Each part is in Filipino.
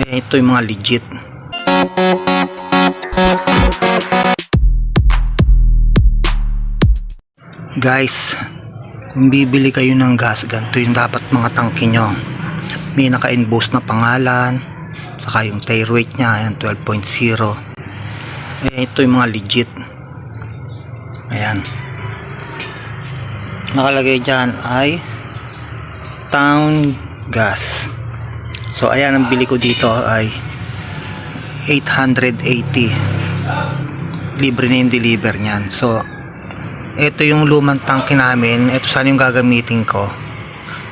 Eh, ito yung mga legit. Guys, kung bibili kayo ng gas, ganito yung dapat mga tangke nyo. May naka-inbox na pangalan, saka yung tire weight niya, ayan, 12.0. Eh, ito yung mga legit. Ayan. Nakalagay dyan ay town gas. So, ayan, ang bili ko dito ay 880. Libre na yung deliver niyan. So, ito yung lumang tangke namin. Ito sana yung gagamitin ko.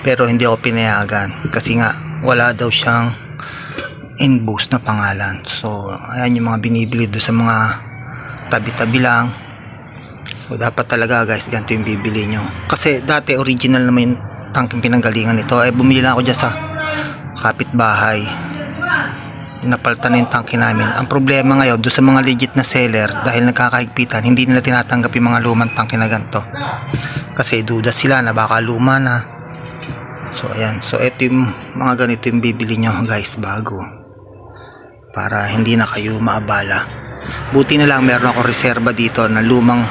Pero hindi ako pinayagan. Kasi nga, wala daw siyang in-boost na pangalan. So, ayan yung mga binibili doon sa mga tabi-tabi lang. So, dapat talaga guys, ganito yung bibili nyo. Kasi dati original naman yung tangking pinanggalingan nito. Eh, bumili lang ako dyan sa kapitbahay. Napalitan na yung tangke namin. Ang problema ngayon, doon sa mga legit na seller, dahil nagkakahigpitan, hindi nila tinatanggap yung mga lumang tangke na ganito. Kasi duda sila na baka luma na. So, ayan. So, ito yung mga ganito yung bibili nyo guys, bago. Para hindi na kayo maabala. Buti na lang meron ako reserba dito na lumang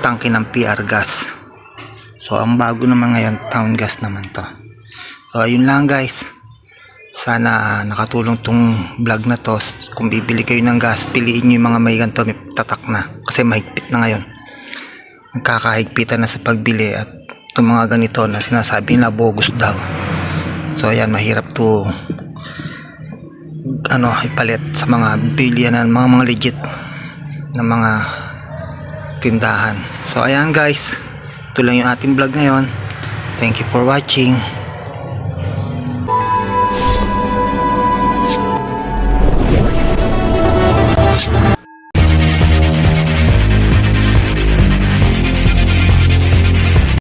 tangke ng PR gas. So, ang bago naman ngayon, town gas naman to. So, ayun lang guys. Sana nakatulong tong vlog na to. Kung bibili kayo ng gas, piliin nyo yung mga may ganito, may tatak na. Kasi mahigpit na ngayon. Nagkakahigpitan na sa pagbili at itong mga ganito na sinasabi na bogus daw. So, ayan, mahirap to ano, ipalit sa mga bilyanan, mga mga legit na mga tindahan. So, ayan guys. Ito lang yung ating vlog ngayon. Thank you for watching.